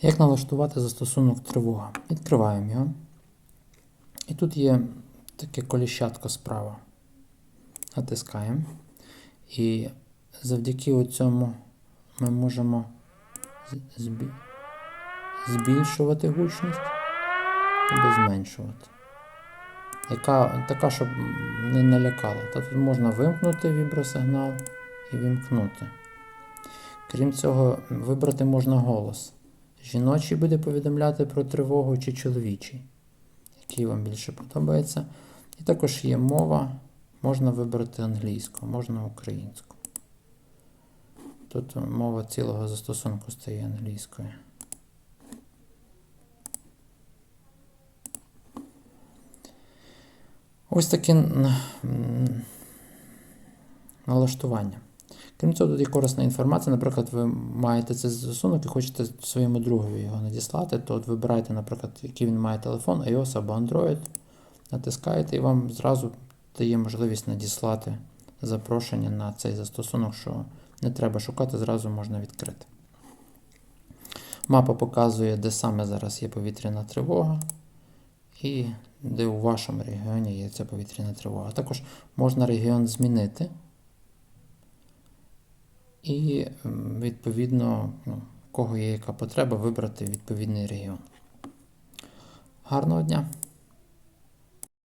Як налаштувати застосунок тривога? Відкриваємо його. І тут є таке коліщатко справа. Натискаємо. І завдяки цьому ми можемо збільшувати гучність або зменшувати. Яка, така, щоб не налякала. Та тут можна вимкнути вібросигнал і вімкнути. Крім цього, вибрати можна голос. Жіночий буде повідомляти про тривогу чи чоловічий, який вам більше подобається. І також є мова, можна вибрати англійську, можна українську. Тут мова цілого застосунку стає англійською. Ось таке налаштування. Крім цього, тут є корисна інформація. Наприклад, ви маєте цей застосунок і хочете своєму другові його надіслати, то от вибираєте, наприклад, який він має телефон, iOS або Android, натискаєте і вам зразу дає можливість надіслати запрошення на цей застосунок, що не треба шукати, зразу можна відкрити. Мапа показує, де саме зараз є повітряна тривога, і де у вашому регіоні є ця повітряна тривога. Також можна регіон змінити. І, відповідно, ну, кого є яка потреба, вибрати відповідний регіон. Гарного дня!